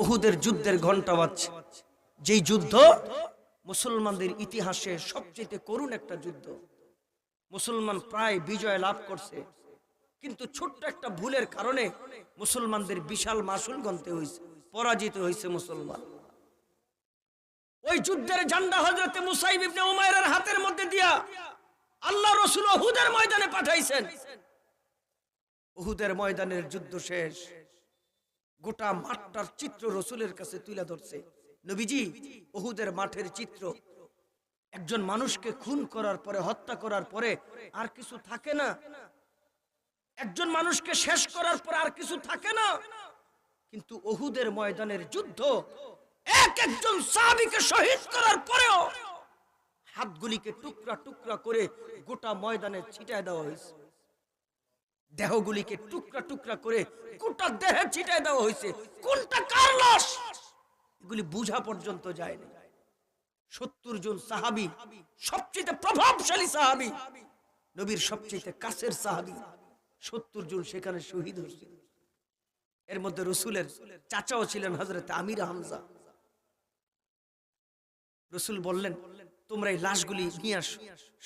ওহুদের যুদ্ধের ঘণ্টা বাজছে। যেই যুদ্ধ মুসলমানদের ইতিহাসে সবচেয়ে করুণ একটা যুদ্ধ। মুসলমান প্রায় বিজয় লাভ করছে। কিন্তু ছোট্ট একটা ভুলের কারণে মুসলমানদের বিশাল মাসুল গন্তে হয়েছে পরাজিত হয়েছে মুসলমান। ওই যুদ্ধের জান্ডা হজরতে মুসাইব ইবনে উমাইরের হাতের মধ্যে দিয়া আল্লাহ রসুল ওহুদের ময়দানে পাঠাইছেন। ওহুদের ময়দানের যুদ্ধ শেষ। গোটা মাঠটার চিত্র রসুলের কাছে তুলে ধরছে। নবীজি, ওহুদের মাঠের চিত্র। একজন মানুষকে খুন করার পরে, হত্যা করার পরে আর কিছু থাকে না। একজন মানুষকে শেষ করার পরে আর কিছু থাকে না। কিন্তু ওহুদের ময়দানের যুদ্ধ এক একজন সাহাবীকে শহীদ করার পরেও হাতগুলিকে টুকরা টুকরা করে গোটা ময়দানে ছিটায় দেওয়া হয়েছে। দেহগুলিকে টুকরা টুকরা করে গোটা দেহে ছিটায় দেওয়া হয়েছে। কোনটা কার লাশ? এগুলি বুঝা পর্যন্ত যায়নি। সত্তর জন সাহাবি, সবচেয়ে প্রভাবশালী সাহাবি, নবীর সবচেয়ে কাছের সাহাবি, সত্তর জন সেখানে শহীদ হয়েছে। এর মধ্যে রসুলের চাচাও ছিলেন হজরত আমির হামজা। রসুল বললেন, তোমরা এই লাশগুলি নিয়ে আসো,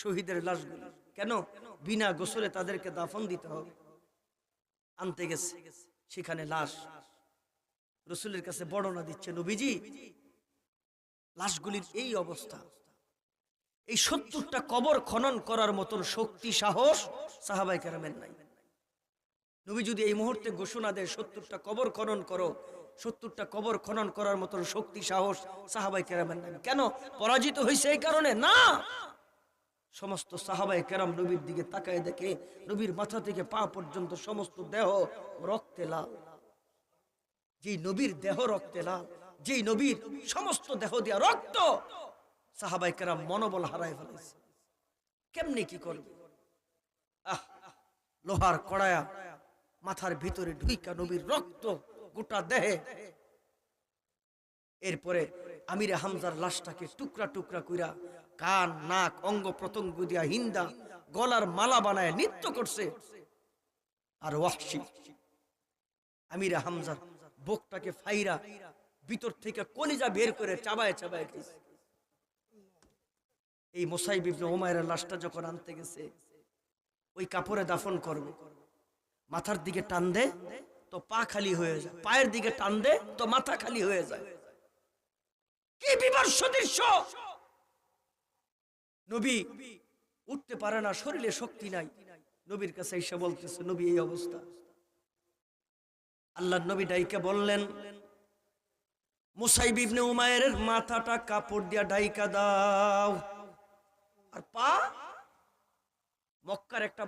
শহীদের লাশগুলি। কেন? বিনা গোসলে তাদেরকে দাফন দিতে হবে। আনতে গেছে, সেখানে লাশ। রসুলের কাছে বর্ণনা দিচ্ছে, নবীজি, লাশগুলির এই অবস্থা। এই সত্তরটা কবর খনন করার মতন শক্তি, সাহস সাহাবাই কেরামের নাই। নবী যদি এই মুহূর্তে ঘোষণা দেয়, সত্তরটা কবর খনন করো, সত্তরটা কবর খনন করার মতন শক্তি, সাহস সাহাবাই কেরামের নাই। কেন? পরাজিত হয়েছে এই কারণে? না! সমস্ত সাহাবাই কেরাম নবীর দিকে তাকায় দেখে নবীর মাথা থেকে পা পর্যন্ত সমস্ত দেহ রক্তে লাল। যেই নবীর দেহ রক্তে লাল, যেই নবীর সমস্ত দেহ দিয়া রক্ত সাহাবাই কেরাম মনোবল হারায় ফেলেছে। কেমনি কি করবে? আহ, লোহার কড়ায়া মাথার ভিতরে ঢুইকা নবীর রক্ত গোটা দেহে। এরপরে আমিরে হামজার লাশটাকে টুকরা টুকরা কইরা কান, নাক, অঙ্গ প্রত্যঙ্গ দিয়া হিন্দা, গলার মালা বানায় নৃত্য করছে। আর ওয়াহশি, আমিরে হামজার বুকটাকে ফাইরা ভিতর থেকে কলিজা বের করে চাবায় চাবায় খেয়েছে এই মোসাইব ইবনে ওমায়ের লাশটা যখন আনতে গেছে, ওই কাপড়ে দাফন করবে। মাথার দিকে টান দে, তো পা খালি হয়ে যায়। পায়ের দিকে টান দে, তো মাথা খালি হয়ে যায়। কি বিমর্ষ দৃশ্য! নবী, উঠতে পারে না, শরীরে শক্তি নাই। নবীর কাছে এসে বলতেছে, নবী, এই অবস্থা। আল্লাহ নবী ডাইকে বললেন, মুসাইব ইবনে উমায়ের মাথাটা কাপড় দিয়া ডাইকা দাও। আর পা? মক্কার একটা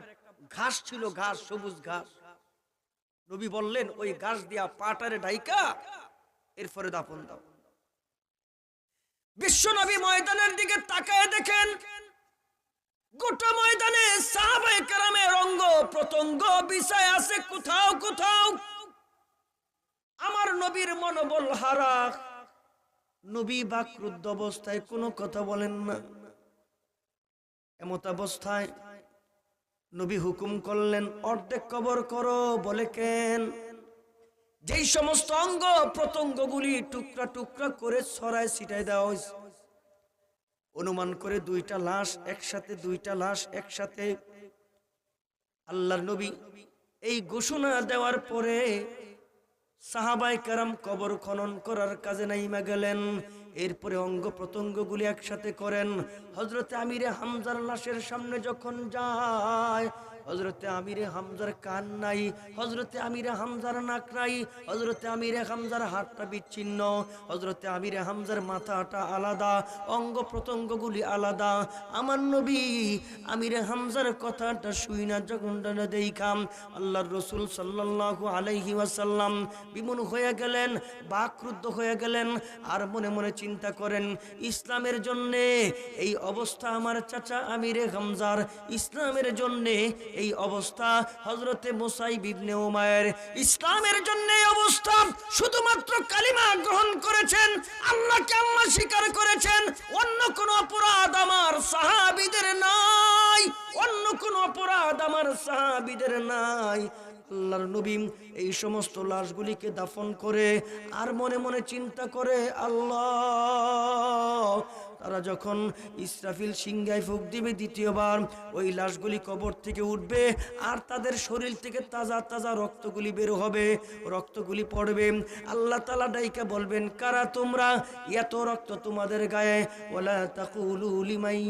ঘাস ছিল, ঘাস, সবুজ ঘাস। নবী বললেন, ওই ঘাস দিয়া পাটারে ডাইকা, এরপরে দাপন দাও। বিশ্ব নবী ময়দানের দিকে তাকায় দেখেন, গোটা ময়দানে সাহাবায়ে কেরামের অঙ্গ প্রত্যঙ্গ বিষয় আছে কোথাও কোথাও। আমার নবীর মনোবল হারা নবী বা ক্রুদ্ধ অবস্থায় কোনো কথা বলেন না। এমত অবস্থায় নবী হুকুম করলেন, অর্ধেক কবর করো বলে কেন? যেই সমস্ত অঙ্গ প্রত্যঙ্গগুলি টুকরা টুকরা করে ছড়ায় ছিটায় দেওয়া হয়েছে। অনুমান করে দুইটা লাশ, একসাথে দুইটা লাশ, একসাথে আল্লাহর নবী। এই ঘোষণা দেওয়ার পরে সাহাবাই কারাম কবর খনন করার কাজে নাইমা গেলেন। এরপরে অঙ্গ প্রত্যঙ্গগুলি একসাথে করেন। হজরতে আমিরে হামজার লাশের সামনে যখন যায় হজরতে আমিরে হামজার কান নাই হজরতে আমিরে হামজার নাক নাই হজরতে আমিরে হামজার হাতটা বিচ্ছিন্ন হজরতে আমিরে হামজার মাথাটা আলাদা, অঙ্গ প্রত্যঙ্গগুলি আলাদা। আমার নবী আমিরে হামজার কথাটা শুই না যখন দেখাম আল্লাহর রসুল সাল্লাল্লাহু আলাইহি ওয়াসাল্লাম বিমন হয়ে গেলেন, বাক্রুদ্ধ হয়ে গেলেন আর মনে মনে চিন্তা করেন, ইসলামের জন্যে এই অবস্থা আমার চাচা আমিরে হামজার, ইসলামের জন্যে এই অবস্থা হজরতে মোসাই বিবনে ওমায়ের ইসলামের জন্য এই অবস্থা শুধুমাত্র কালিমা গ্রহণ করেছেন, আল্লাহকে আল্লাহ স্বীকার করেছেন, অন্য কোন অপরাধ আমার সাহাবিদের নাই, অন্য কোন অপরাধ আমার সাহাবিদের নাই। আল্লাহর নবী এই সমস্ত লাশগুলিকে দাফন করে আর মনে মনে চিন্তা করে, আল্লাহ তারা যখন ইসরাফিল সিংহায় ফুক দিবে দ্বিতীয়বার, ওই লাশগুলি কবর থেকে উঠবে আর তাদের শরীর থেকে তাজা তাজা রক্তগুলি বের হবে। রক্তগুলি পড়বে। আল্লাহ তালা ডাইকা বলবেন, কারা তোমরা? এত রক্ত তোমাদের গায়ে। ওলা তাকুলু লিমাই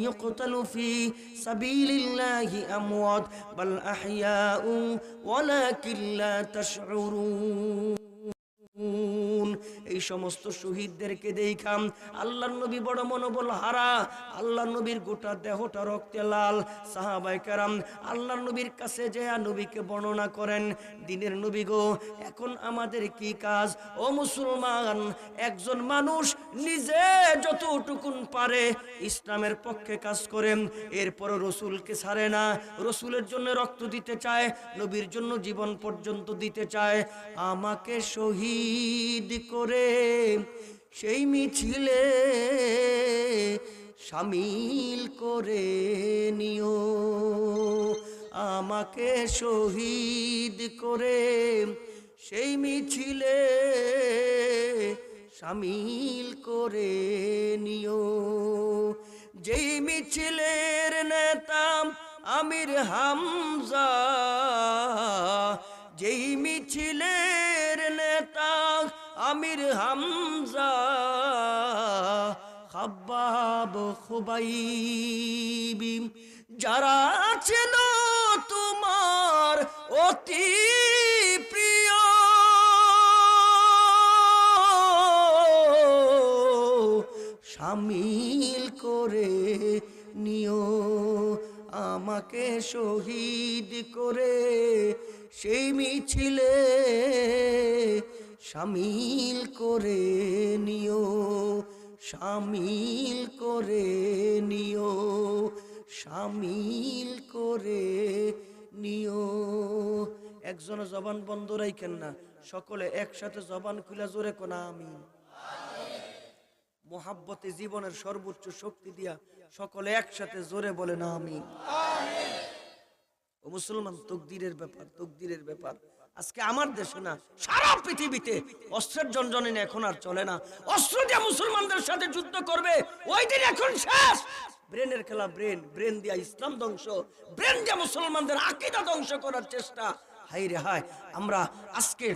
সাবিলিল্লাহি আমওয়াত, বাল আহইয়াউ ওয়ালাকিন লা তাশউরুন। এই সমস্ত শহীদদেরকে দেখাম আল্লাহ নবী বড় মনোবল হারা। আল্লাহ নবীর গোটা দেহটা রক্তে লাল। সাহাবাই কারাম আল্লাহ নবীর কাছে যে নবীকে বর্ণনা করেন, দিনের নবী গো, এখন আমাদের কি কাজ? ও মুসলমান, একজন মানুষ নিজে যতটুকুন পারে ইসলামের পক্ষে কাজ করেন এরপর রসুলকে ছাড়ে না। রসুলের জন্য রক্ত দিতে চায়, নবীর জন্য জীবন পর্যন্ত দিতে চায়। আমাকে শহীদ করে সেই মিছিলে সামিল করে নিও। আমাকে শহীদ করে সেই মিছিলে সামিল করে নিও। যেই মিছিলের নেতা আমির হামজা, যেই মিছিলের আমির হামজা, খাব্বাব খুবাইবি। যারা ছিল তোমার অতি প্রিয়, সামিল করে নিও, আমাকে শহীদ করে সেই মিছিলে সামিল করে নিও, সামিল করে নিও, সামিল করে নিও। একজন জবান বন্ধ রাইখেন না, সকলে একসাথে জবান খুলে জোরে কোনা আমি মোহাব্বতে জীবনের সর্বোচ্চ শক্তি দিয়া সকলে একসাথে জোরে বলে না আমি ও মুসলমান, তকদিরের ব্যাপার তকদিরের ব্যাপার। আজকে আমার দেশে না, সারা পৃথিবীতে অস্ত্রের জঞ্জনে এখন আর চলে না। অস্ত্র দিয়ে মুসলমানদের সাথে যুদ্ধ করবে, ওই দিন এখন শেষ। ব্রেনের খেলা ব্রেন ব্রেন দিয়া ইসলাম ধ্বংস, ব্রেন দিয়া মুসলমানদের আকিদা ধ্বংস করার চেষ্টা। হাই রে আমরা আজকে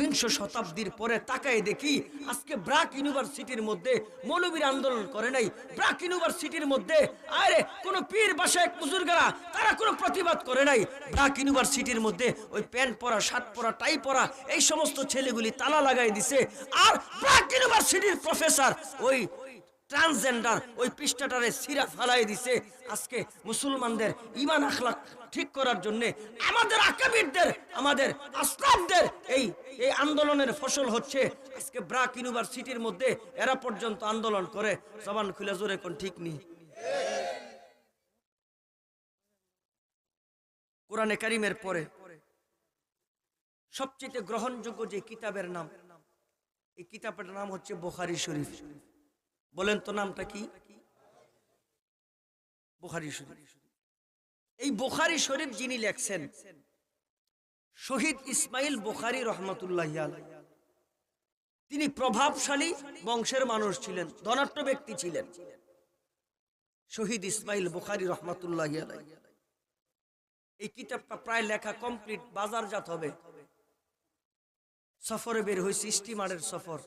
বিংশ শতাব্দীর পরে তাকায় দেখি, আজকে ব্রাক ইউনিভার্সিটির মধ্যে মৌলবীর আন্দোলন করে নাই। ব্রাক ইউনিভার্সিটির মধ্যে আরে কোন পীর বাসায় বুজুর্গরা, তারা কোনো প্রতিবাদ করে নাই। ব্রাক ইউনিভার্সিটির মধ্যে ওই প্যান্ট পরা, শার্ট পরা, টাই পরা, এই সমস্ত ছেলেগুলি তালা লাগাই দিছে। আর ব্রাক ইউনিভার্সিটির প্রফেসর, ওই ট্রান্সজেন্ডার ওই পৃষ্ঠাটারে সিরা ফালাই দিছে আজকে মুসলমানদের ইমান আখলাক ঠিক করার জন্য। আমাদের আকাবিরদের, আমাদের আসলাফদের এই এই আন্দোলনের ফসল হচ্ছে আজকে ব্রাক ইউনিভার্সিটির মধ্যে এরা পর্যন্ত আন্দোলন করে। জবান খুলে জোরে কোন ঠিক নেই। কোরআনে কারিমের পরে সবচেয়ে গ্রহণযোগ্য যে কিতাবের নাম, এই কিতাবের নাম হচ্ছে বোখারি শরীফ। বলেন তো নামটা কি? বুখারি শরীফ। এই বুখারি শরীফ যিনি লেখছেন, শহীদ ইসমাইল বুখারি রহমতুল্লাহ তিনি প্রভাবশালী বংশের মানুষ ছিলেন ধনাট্য ব্যক্তি ছিলেন। শহীদ ইসমাইল বুখারি রহমতুল্লাহ এই কিতাবটা প্রায় লেখা কমপ্লিট, বাজারজাত হবে। সফরে বের হয়েছে, স্টিমারের সফর।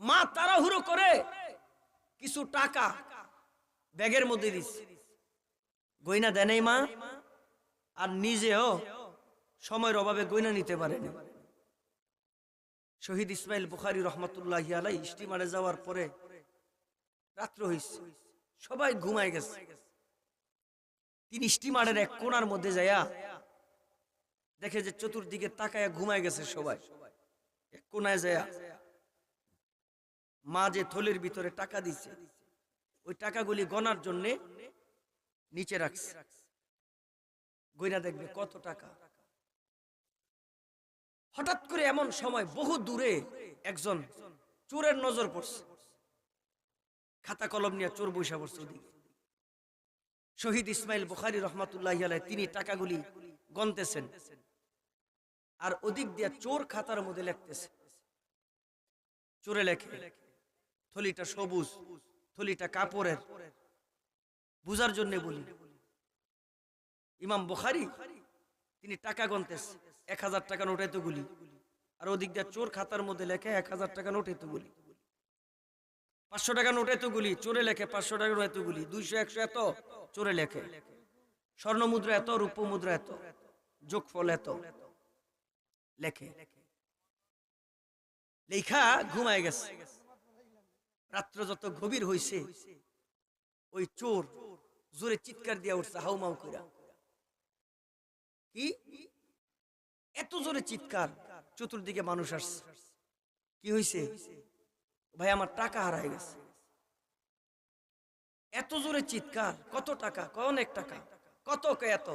মা তাড়াহুড়ো করে কিছু টাকা ব্যাগের মধ্যে দিচ্ছে গয়না দেয় মা, আর নিজেও সময়ের অভাবে গয়না নিতে পারেনি শহীদ ইসমাইল বুখারি রহমতুল্লাহ আলাই স্টিমারে যাওয়ার পরে রাত্র হয়েছে সবাই ঘুমায় গেছে। তিনি স্টিমারের এক কোনার মধ্যে যাইয়া দেখে যে চতুর্দিকে তাকায় ঘুমায় গেছে সবাই। এক কোনায় যায়া মা যে থলির ভিতরে টাকা দিচ্ছে ওই টাকাগুলি গনার জন্য নিচে রাখছে। গইনা দেখবে কত টাকা। হঠাৎ করে এমন সময় বহু দূরে একজন চোরের নজর পড়ছে। খাতা কলম নিয়ে চোর বৈশা পড়ছে ওদিকে। শহীদ ইসমাইল বুখারি রহমাতুল্লাহ তিনি টাকাগুলি গনতেছেন আর ওদিক দিয়ে চোর খাতার মধ্যে লিখতেছে। চোরে লেখে থলিটা সবুজ, থলিটা কাপড়ের। বুঝার জন্য বলি, ইমাম বুখারি তিনি টাকা গনতেছে, এক হাজার টাকা নোট এতগুলি আর ওদিক দিয়ে চোর খাতার মধ্যে লেখে, এক হাজার টাকা নোট এতগুলি পাঁচশো টাকা নোট এতগুলি চোরে লেখে পাঁচশো টাকা নোট এতগুলি দুইশো, একশো এত, চোরে লেখে। স্বর্ণ মুদ্রা এত, রূপ মুদ্রা এত, যোগফল এত, লেখে। লেখা ঘুমায় গেছে। রাত্র যত গভীর হইছে, ওই চোর জোরে চিৎকার দিয়া উঠছে হাউমাউ কইরা। কি? এত জোরে চিৎকার, চতুর্দিকে মানুষ আসছে। কি হইছে? ভাই, আমার টাকা হারাই গেছে। এত জোরে চিৎকার, কত টাকা, অনেক টাকা, কত এত?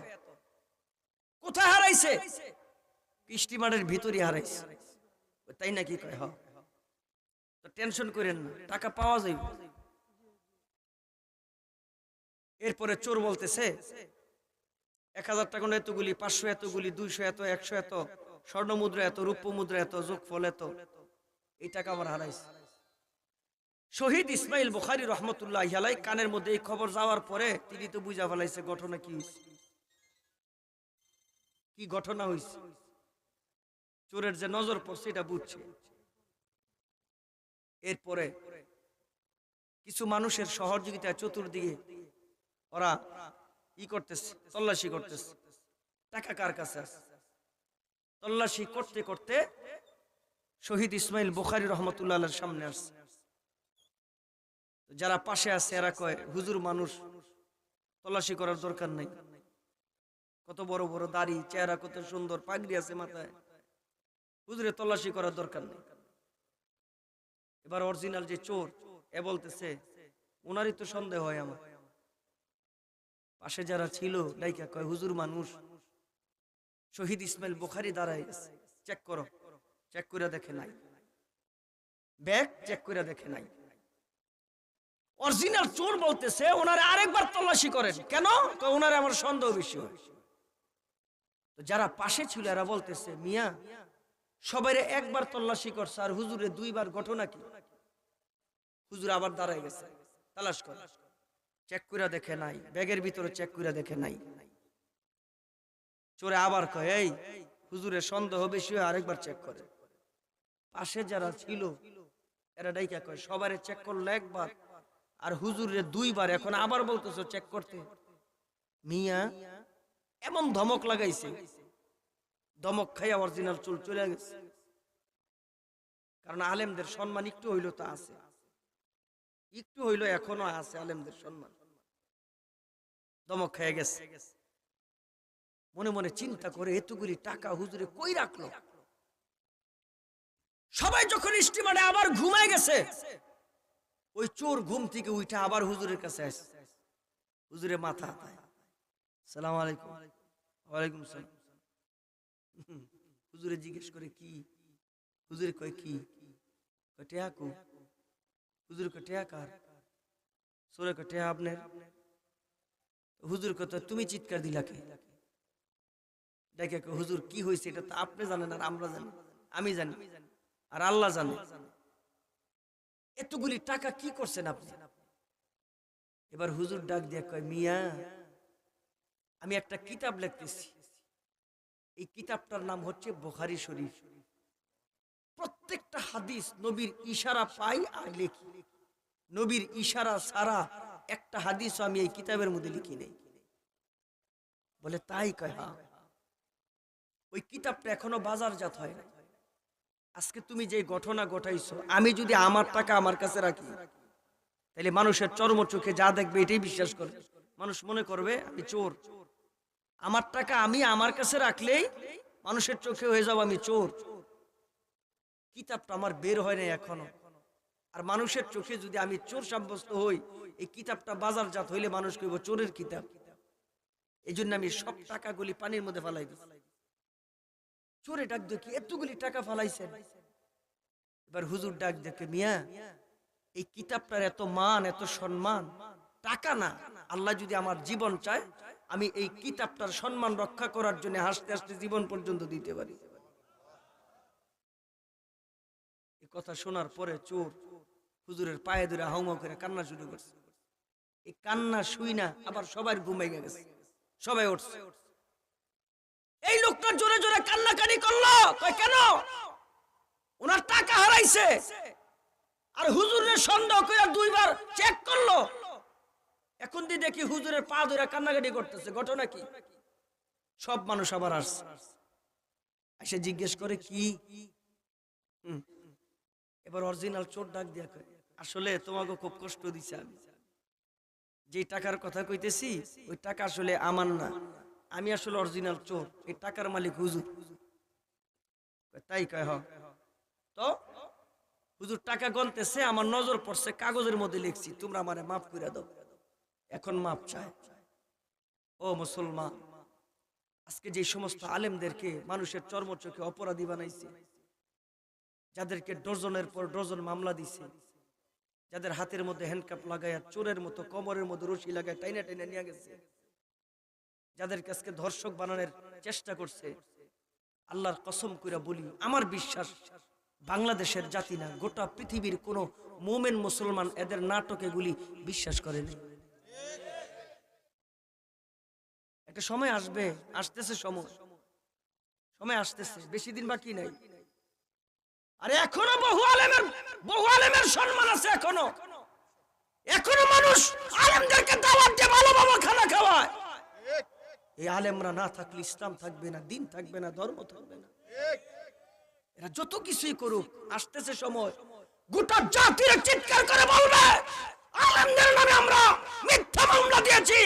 কোথায় হারাইছে? স্টিমারের ভিতরে হারাইছে। তাই নাকি কয়, হ। টেনশন করেন না, টাকা পাওয়া যাইব। এরপরে চোর বলতেছে, এক হাজার টাকা এতগুলি, পাঁচশো এতগুলি, দুইশো এত, একশো এত, স্বর্ণ মুদ্রা এত, রূপ মুদ্রা এত, যোগফল এত, এই টাকা আমার হারাইছে। শহীদ ইসমাইল বুখারি রহমতুল্লাহ আলাই কানের মধ্যে এই খবর যাওয়ার পরে তিনি তো বুঝা ফেলাইছে ঘটনা কি কি ঘটনা হয়েছে চোরের যে নজর পড়ছে, এটা বুঝছে। এরপরে কিছু মানুষের সহযোগিতায় চতুর্দিকে ওরা ই করতেছে, তল্লাশি করতেছে। টাকা কার কাছে আছে? তল্লাশি করতে করতে শহীদ ইসমাইল বুখারি রহমতুল্লাহ সামনে আসছে। যারা পাশে আছে, এরা কয়, হুজুর মানুষ, তল্লাশি করার দরকার নেই। কত বড় বড় দাড়ি, চেহারা কত সুন্দর, পাগড়ি আছে মাথায়। হুজুরে তল্লাশি করার দরকার নেই। এবার অরিজিনাল যে চোর, এ বলতেছে, ওনারই তো সন্দেহ হয় আমার। পাশে যারা ছিল, লাইকা কয়, হুজুর মানুষ। শহীদ ইসমাইল বুখারি দাঁড়ায়, চেক করো। চেক করে দেখে নাই। ব্যাগ চেক করে দেখে নাই। অরিজিনাল চোর বলতেছে, ওনারে আরেকবার তল্লাশি করেন। কেন? ওনারে আমার সন্দেহ বেশি হয়। যারা পাশে ছিল, এরা বলতেছে, মিয়া সবাই একবার তল্লাশি করছে, আর হুজুরে দুইবার ঘটনা কি? হুজুর আবার দাঁড়ায় গেছে, তালাশ করে। চেক করে দেখে নাই, ব্যাগের ভিতরে চেক করে দেখে নাই। চোরে আবার কয়, এই হুজুরের সন্দেহ বেশি হয়, আরেকবার চেক করে। পাশে যারা ছিল, এরা ডাইকা কয় সবারে চেক করল একবার, আর হুজুরে দুইবার, এখন আবার বলতেছো চেক করতে। মিয়া এমন ধমক লাগাইছে ধমক খাইয়া অরিজিনাল চুল চলে গেছে। কারণ আলেমদের সম্মান একটু হইল তা আছে। একটু হইল এখনও আছে আলেমদের সম্মান। দমক খেয়ে গেছে। মনে মনে চিন্তা করে এতগুলি টাকা হুজুরে কই রাখল? সবাই যখন স্টিমারে আবার ঘুমায় গেছে, ওই চোর ঘুম থেকে উঠে আবার হুজুরের কাছে আসে। হুজুরে মাথা সালাম আলাইকুম। ওয়ালাইকুম সালাম। হুজুরে জিজ্ঞেস করে, কি? হুজুরে কয়, কি? কয় টেয়া কো? হুজুর কয় টেয়া কার? সোরে কয় টেয়া আপনার? হুজুর কত তুমি চিৎকার দিলা কে? দেখে হুজুর, কি হয়েছে এটা তো আপনি জানেন আর আমরা জানি। আমি জানি আর আল্লাহ জানে। এতগুলি টাকা কি করছেন আপনি? এবার হুজুর ডাক দিয়ে কয়, মিয়া, আমি একটা কিতাব লিখতেছি। এই কিতাবটার নাম হচ্ছে বোখারি শরীফ। প্রত্যেকটা হাদিস নবীর ইশারা পাই আর লিখি। নবীর ইশারা ছাড়া একটা হাদিস আমি এই কিতাবের মধ্যে লিখি নেই। বলে তাই কয় হ্যাঁ ওই কিতাবটা এখনও বাজারজাত হয় না আজকে তুমি যে ঘটনা ঘটাইছো, আমি যদি আমার টাকা আমার কাছে রাখি তাহলে মানুষের চর্ম চোখে যা দেখবে এটাই বিশ্বাস করবে মানুষ মনে করবে, আমি চোর। আমার টাকা আমি আমার কাছে রাখলেই মানুষের চোখে হয়ে যাব আমি চোর। কিতাবটা আমার বের হয় নাই এখনও। আর মানুষের চোখে যদি আমি চোর সাব্যস্ত হই, এই কিতাবটা বাজারজাত হইলে মানুষ কইব, চোরের কিতাব। এই জন্য আমি সব টাকাগুলি পানির মধ্যে ফালাই দিই চোরে ডাক দেখি এতগুলি টাকা ফালাইছেন? এবার হুজুর ডাক দেখে, মিয়া, এই কিতাবটার এত মান, এত সম্মান। টাকা না। আল্লাহ যদি আমার জীবন চায় আমি এই কিতাবটার সম্মান রক্ষা করার জন্য হাসতে হাসতে জীবন পর্যন্ত দিতে পারি। এই কথা শোনার পরে চোর হুজুরের পায়ে ধরে হাউমাউ করে কান্না শুরু করছে। এই কান্না শুই না, আবার সবার ঘুমে গেছে। সবাই উঠছে। এই লোকটা জোরে জোরে কান্নাকানি করল। কেন? ওনার টাকা হারাইছে। আর হুজুরের সন্দেহ করে দুইবার চেক করল। এখন দিয়ে দেখি হুজুরের পা ধরে কান্নাকাটি করতেছে। ঘটনা কি? সব মানুষ আবার আসছে। এসে জিজ্ঞেস করে, কি? এবার অরিজিনাল চোর ডাক দিয়া আসলে তোমাকে খুব কষ্ট দিছে আমি। যে টাকার কথা কইতেছি, ওই টাকা আসলে আমার না। আমি আসলে অরিজিনাল চোর। এই টাকার মালিক হুজুর। তাই কয় তো হুজুর টাকা গনতেছে, আমার নজর পড়ছে, কাগজের মধ্যে লিখছি, তোমরা আমারে মাফ করে দাও। এখন মাপ চায়। ও মুসলমান, আজকে যে সমস্ত আলেমদেরকে মানুষের চর্মচোখে অপরাধী বানাইছে, যাদেরকে ডজনের পর ডজন মামলা দিছে, যাদের হাতের মধ্যে হ্যান্ডকাপ লাগাইয়া চোরের মতো, কোমরের মধ্যে রশি লাগায় টাইনা টাইনা নিয়ে গেছে যাদের কাছকে ধর্ষক বানানোর চেষ্টা করছে, আল্লাহর কসম কইরা বলি, আমার বিশ্বাস বাংলাদেশের জাতি না, গোটা পৃথিবীর কোন মোমেন মুসলমান এদের নাটক এগুলি বিশ্বাস করেনি। একটা সময় আসবে, আসতেছে সময়। সময় আসতেছে, বেশি দিন বাকি নাই। আরে এখনও বহু আলেমের বহু আলেমের সম্মান আছে এখনও। এখনও মানুষ আলেমদেরকে দাওয়াত দিয়ে ভালো ভালো খানা খাওয়ায়। এই আলেমরা না থাকলে ইসলাম থাকবে না, দিন থাকবে না, ধর্ম থাকবে না। এরা যত কিছুই করুক, আসতেছে সময়। গোটা জাতির চিৎকার করে বলবে আলেমদের নামে আমরা মিথ্যা মামলা দিয়েছি।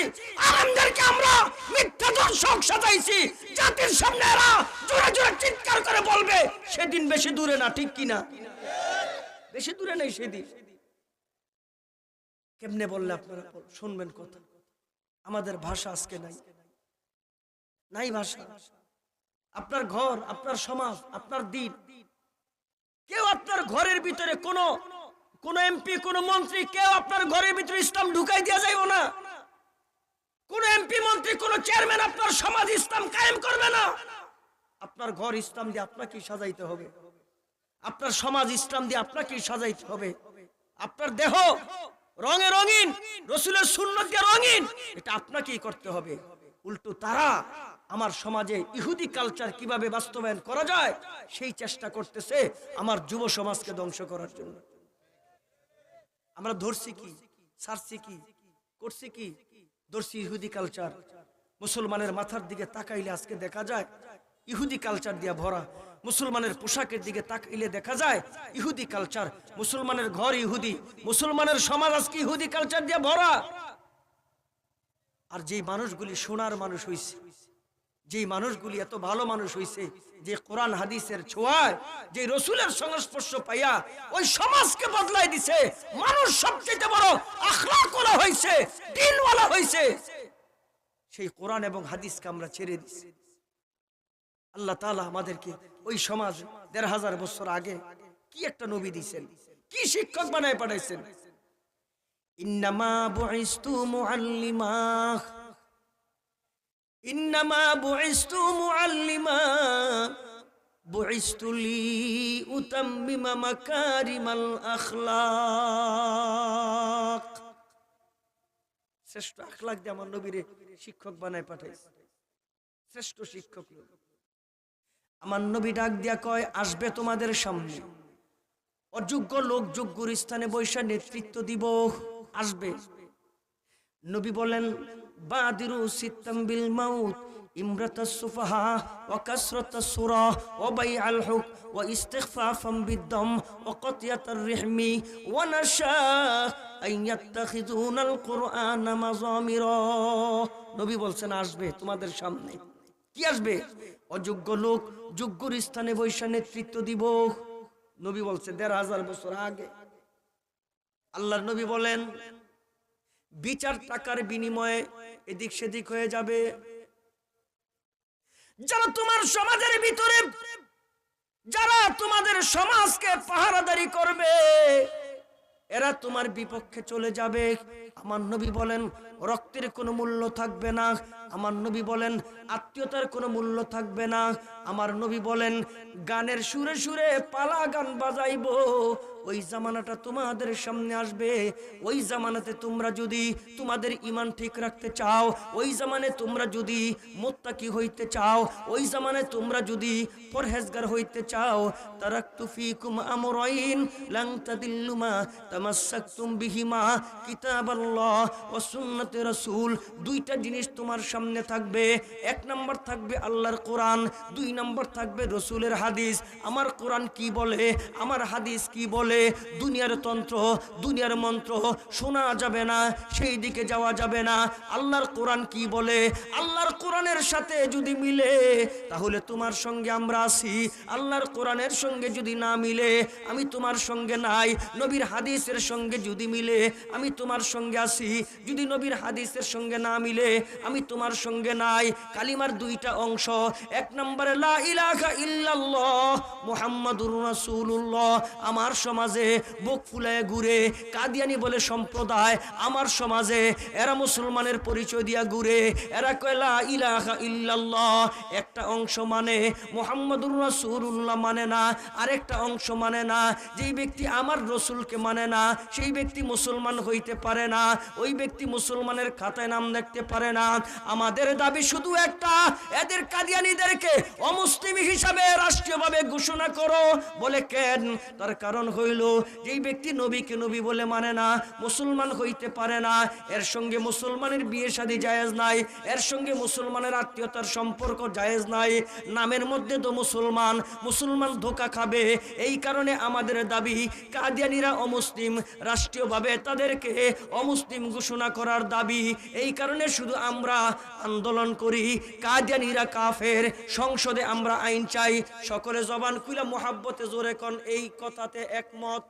আলেমদেরকে আমরা মিথ্যা দর্শক সাজাইছি। জাতির সামনে এরা জোরে জোরে চিৎকার করে বলবে, সেদিন বেশি দূরে না, ঠিক কিনা? বেশি দূরে নেই সেদিন। কেমনে বললে আপনারা? শুনবেন কথা। আমাদের ভাষা আজকে নাই। নাই ভাষা। আপনার ঘর, আপনার সমাজ, আপনার দিন। কেউ আপনার ঘরের ভিতরে কোন কোন এমপি, কোন মন্ত্রী, কেউ আপনার ঘরের ভিতরে ইসলাম ঢুকাই দেওয়া যাইব না। কোন এমপি, মন্ত্রী, কোন চেয়ারম্যান আপনার সমাজ ইসলাম কায়েম করবে না। আপনার ঘর ইসলাম দিয়ে আপনাকে সাজাইতে হবে। আপনার সমাজ ইসলাম দিয়ে আপনাকে সাজাইতে হবে। আপনার দেহ রঙে রঙিন, রসুলের দিয়ে রঙিন, এটা আপনাকেই করতে হবে। উল্টো তারা আমার সমাজে ইহুদি কালচার কীভাবে বাস্তবায়ন করা যায়, সেই চেষ্টা করতেছে আমার যুব সমাজকে ধ্বংস করার জন্য। আমরা ধরছি কি ছাড়ছি কি, করছি কি? ধরছি ইহুদি কালচার মুসলমানের মাথার দিকে তাকাইলে আজকে দেখা যায়, ইহুদি কালচার দিয়া ভরা। মুসলমানের পোশাকের দিকে তাকাইলে দেখা যায়, ইহুদি কালচার মুসলমানের ঘর ইহুদি, মুসলমানের সমাজ আজকে ইহুদি কালচার দিয়া ভরা। আর যে মানুষগুলি সোনার মানুষ হইছে যেই মানুষগুলি এত ভালো মানুষ হইছে, যে কোরআন হাদিসের ছোঁয়ায়, যে রসুলের সংস্পর্শ পাইয়া ওই সমাজকে বদলাই দিছে, মানুষ সবচেয়ে বড় আখলা হয়েছে দিনওয়ালা হয়েছে সেই কোরআন এবং হাদিসকে আমরা ছেড়ে দিছি। আল্লাহ তালা আমাদেরকে ওই সমাজ দেড় হাজার বছর আগে কি একটা নবী দিছেন, কি শিক্ষক বানায় পাঠাইছেন? ইন্নামা বুইস্তু মুআল্লিমা ইন্নামা বুইস্তু মুআল্লিমা, বুইস্তু লি উতাম্মিমা মাকারিমাল আখলাক। শ্রেষ্ঠ আখলাক দিয়ে আমার নবীরে শিক্ষক বানায় পাঠাইছে। শ্রেষ্ঠ শিক্ষক। আমার নবী ডাক দিয়া কয়, আসবে তোমাদের সামনে। অযোগ্য লোক যোগ্যর স্থানে বৈশা নেতৃত্ব দিব। আসবে। নবী বলেন বাদিরু সিত্তাম বিল মাউত, ইমরাত সুফাহা ওয়া কাসরাত সুরা ওয়া বাইআল হুক ওয়া ইস্তিগফাফাম বিদ্দম ওয়া কাতিয়াতার রিহমি, ওয়া নাশা আন ইয়াত্তাখিযুনাল কুরআনা মাযামিরা। নবী বলছেন, আসবে তোমাদের সামনে। কি আসবে? অযোগ্য লোক যোগ্যর স্থানে বৈশা নেতৃত্ব দিব। নবী বলছে, দেড় হাজার বছর আগে। আল্লাহর নবী বলেন বিচার টাকার বিনিময়ে এদিক সেদিক হয়ে যাবে। যারা তোমার সমাজের ভিতরে, যারা তোমাদের সমাজকে পাহারাদারি করবে, এরা তোমার বিপক্ষে চলে যাবে। আমার নবী বলেন রক্তের কোনো মূল্য থাকবে না। আমার নবী বলেন, আত্মীয়তার কোনো মূল্য থাকবে না। আমার নবী বলেন, গানের সুরে সুরে পালা গান বাজাইবো। ওই জামানাটা তোমাদের সামনে আসবে। ওই জামানাতে তোমরা যদি তোমাদের ইমান ঠিক রাখতে চাও, ওই জামানে তোমরা যদি মোত্তাকি হইতে চাও, ওই জামানে তোমরা যদি পরহেজগার হইতে চাও, তারাক্তু ফিকুম আমরাইন লাং তাদিল্লুমা তামাসসাকতুম বিহিমা রাসূল, দুইটা জিনিস তোমার সামনে থাকবে। এক নাম্বার থাকবে আল্লাহর কোরআন, দুই নাম্বার থাকবে রসুলের হাদিস। আমার কোরআন কি বলে? আমার হাদিস কি বলে? দুনিয়ার তন্ত্র, দুনিয়ার মন্ত্র শোনা যাবে না, সেই দিকে যাওয়া যাবে না। আল্লাহর কোরআন কি বলে? আল্লাহর কোরআনের সাথে যদি মিলে, তাহলে তোমার সঙ্গে আমরা আছি। আল্লাহর কোরআনের সঙ্গে যদি না মিলে, আমি তোমার সঙ্গে নাই। নবীর হাদিসের সঙ্গে যদি মিলে, আমি তোমার সঙ্গে আছি। যদি নবীর হাদিসের সঙ্গে না মিলে আমি তোমার সঙ্গে নাই। কালিমার দুইটা অংশ, এক নম্বরে, লা ইলাহা আমার সমাজে বুক ফুলায় ঘুরে, কাদিয়ানি বলে সম্প্রদায় আমার সমাজে। এরা মুসলমানের পরিচয় দিয়া ঘুরে, এরা কয়, লা ইলাহা ইল্লাল্লাহ। একটা অংশ মানে মুহাম্মাদুর রাসূলুল্লাহ মানে না, আরেকটা অংশ মানে না, যেই ব্যক্তি আমার রসুলকে মানে না, সেই ব্যক্তি মুসলমান হইতে পারে না। ওই ব্যক্তি মুসলমানের খাতায় নাম দেখতে পারে না। আমাদের দাবি শুধু একটা, এদের কাদিয়ানিদেরকে অমুসলিম হিসাবে রাষ্ট্রীয়ভাবে ঘোষণা করো বলে কেন? তার কারণ হইল, যেই ব্যক্তি নবীকে নবী বলে মানে না, মুসলমান হইতে পারে না, এর সঙ্গে মুসলমানের বিয়ে শাদী জায়েজ নাই, এর সঙ্গে মুসলমানের আত্মীয়তার সম্পর্ক জায়েজ নাই, নামের মধ্যে তো মুসলমান মুসলমান ধোকা খাবে। এই কারণে আমাদের দাবি, কাদিয়ানিরা অমুসলিম, রাষ্ট্রীয়ভাবে তাদেরকে অমুসলিম ঘোষণা করার দাবি এই কারণে শুধু আমরা আন্দোলন করি। কাদিয়ানিরা কাফের, সংসদে আমরা আইন চাই। সকলে জবান খুলে মোহাব্বতে জোরে কন, এই কথাতে একমত।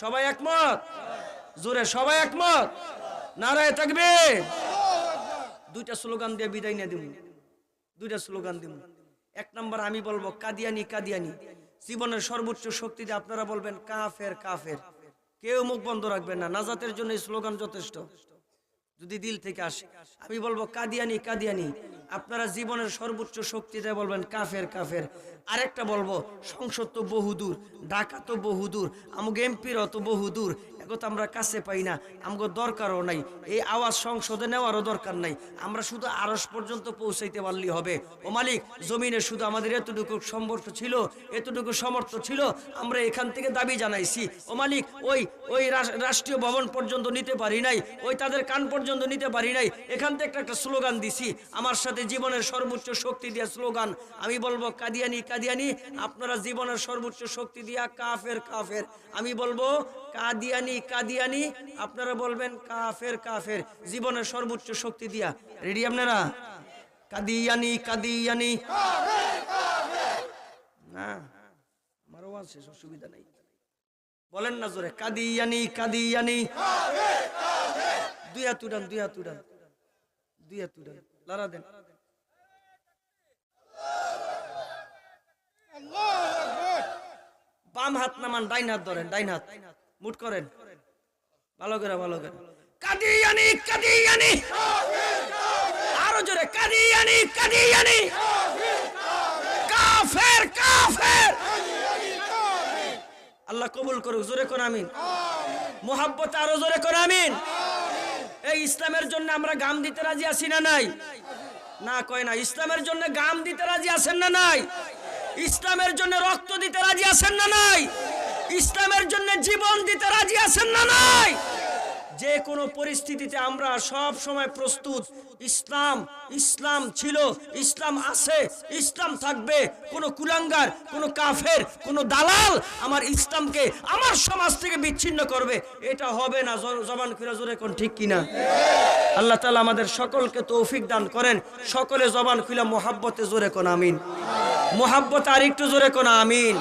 সবাই একমত? জোরে সবাই একমত? নারায় থাকবে দুইটা স্লোগান দিয়ে বিদায় নিয়ে দিব দুইটা স্লোগান দিব এক নম্বর আমি বলব, কাদিয়ানি কাদিয়ানি। জীবনের সর্বোচ্চ শক্তি দিয়ে আপনারা বলবেন, কাফের কাফের। কেউ মুখ বন্ধ রাখবেন না। নাজাতের জন্য স্লোগান যথেষ্ট। যদি দিল থেকে আসে। আমি বলব, কাদিয়ানি কাদিয়ানি, আপনারা জীবনের সর্বোচ্চ শক্তিটা বলবেন, কাফের কাফের। আরেকটা বলব, সংসদ তো বহুদূর, ঢাকা তো বহুদূর আমি এমপির অত বহুদূর। তো আমরা কাছে পাই না আমাকে দরকারও নাই। এই আওয়াজ সংসদে নেওয়ারও দরকার নাই। আমরা শুধু আরস পর্যন্ত পৌঁছাইতে পারলেই হবে। ও মালিক, জমিনে শুধু আমাদের এতটুকু সম্পর্ক ছিল, এতটুকু সমর্থ ছিল, আমরা এখান থেকে দাবি জানাইছি। ও মালিক, ওই ওই রাষ্ট্রীয় ভবন পর্যন্ত নিতে পারি নাই, ওই তাদের কান পর্যন্ত নিতে পারি নাই। এখান থেকে একটা স্লোগান দিছি, আমার সাথে জীবনের সর্বোচ্চ শক্তি দিয়া স্লোগান। আমি বলব, কাদিয়ানি কাদিয়ানি, আপনারা জীবনের সর্বোচ্চ শক্তি দিয়া কাফের কাফের। আমি বলব কাদিয়ানি কাদিয়ানি, আপনারা বলবেন কাফের কাফের। জীবনের সর্বোচ্চ শক্তি দিয়া। রেডি আপনারা? কাদিয়ানি কাদিয়ানি। না, আমারও আছে, অসুবিধা নাই। বলেন না জোরে, কাদিয়ানি কাদিয়ানি। দুই হাত উড়ান দুই হাত উড়ান দুই হাত উড়ান লড়া দেন। বাম হাত নামান, ডাইন হাত ধরেন, ডাইন হাত। মুট করেন। ভালো করে ভালো করে। কাদিয়ানি কাদিয়ানি। আরও জোরে, কাদিয়ানি কাদিয়ানি। কাফের কাফের। আল্লাহ কবুল করুক, জোরে কোন আমিন। মোহাব্বত আরও জোরে কোন আমিন। এই ইসলামের জন্য আমরা গাম দিতে রাজি আছি না নাই? না, কয় না। ইসলামের জন্য গাম দিতে রাজি আছেন না নাই? ইসলামের জন্য রক্ত দিতে রাজি আছেন না নাই? ইসলামের জন্য জীবন দিতে রাজি আছেন না নাই? যে কোনো পরিস্থিতিতে আমরা সব সময় প্রস্তুত। ইসলাম ইসলাম ছিল, ইসলাম আছে, ইসলাম থাকবে। কোনো কুলাঙ্গার, কোনো কাফের, কোনো দালাল আমার ইসলামকে আমার সমাজ থেকে বিচ্ছিন্ন করবে। এটা হবে না জবান খুলে জোরে কোন ঠিক কিনা? আল্লাহ তালা আমাদের সকলকে তৌফিক দান করেন। সকলে জবান খুলে মোহাব্বতে জোরে কোন আমিন। মোহাব্বত আর একটু জোরে কোন আমিন।